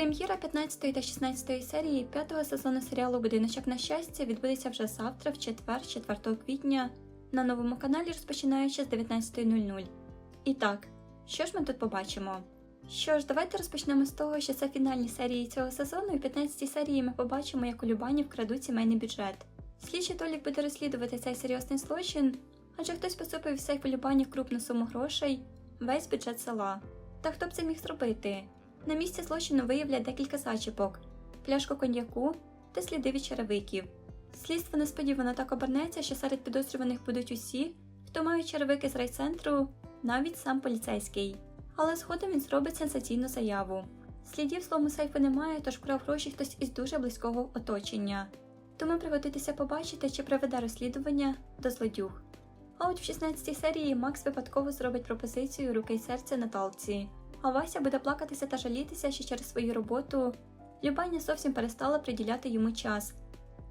Прем'єра 15 та 16 серії п'ятого сезону серіалу Будиночок на щастя відбудеться вже завтра, в четвер, 4 квітня, на новому каналі, розпочинаючи з 19.00. І так, що ж ми тут побачимо? Що ж, давайте розпочнемо з того, що це фінальні серії цього сезону, і в 15 серії ми побачимо, як у Любані вкрадуть сімейний бюджет. Слідчий Толік буде розслідувати цей серйозний злочин, адже хтось поцупив в сейф у Любані крупну суму грошей, весь бюджет села. Та хто б це міг зробити? На місці злочину виявлять декілька зачіпок, пляшку коньяку та сліди від черевиків. Слідство несподівано так обернеться, що серед підозрюваних будуть усі, хто мають черевики з райцентру, навіть сам поліцейський. Але згодом він зробить сенсаційну заяву. Слідів злому сейфу немає, тож вкрав гроші хтось із дуже близького оточення. Тому пригодитися побачити, чи приведе розслідування до злодюг. А от в 16 серії Макс випадково зробить пропозицію руки й серця Наталці, а Вася буде плакатися та жалітися, що через свою роботу Любаня зовсім перестала приділяти йому час.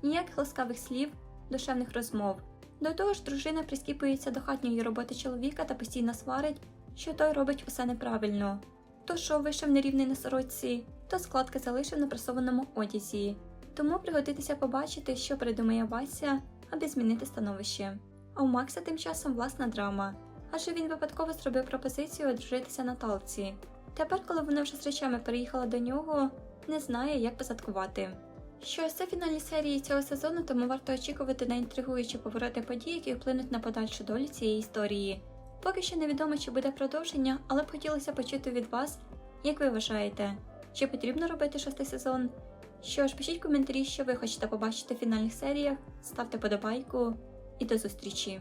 Ніяких ласкавих слів, душевних розмов. До того ж, дружина прискіпується до хатньої роботи чоловіка та постійно сварить, що той робить усе неправильно. То шов вийшов нерівний на сорочці, то складки залишив на пресованому одязі. Тому пригодитися побачити, що придумає Вася, аби змінити становище. А у Макса тим часом власна драма, адже він випадково зробив пропозицію одружитися Наталці. Тепер, коли вона вже з речами переїхала до нього, не знає, як позадкувати. Що це фінальні серії цього сезону, тому варто очікувати на інтригуючі повороти подій, які вплинуть на подальшу долю цієї історії. Поки що невідомо, чи буде продовження, але б хотілося почути від вас, як ви вважаєте, чи потрібно робити шостий сезон? Що ж, пишіть коментарі, що ви хочете побачити в фінальних серіях, ставте подобайку і до зустрічі!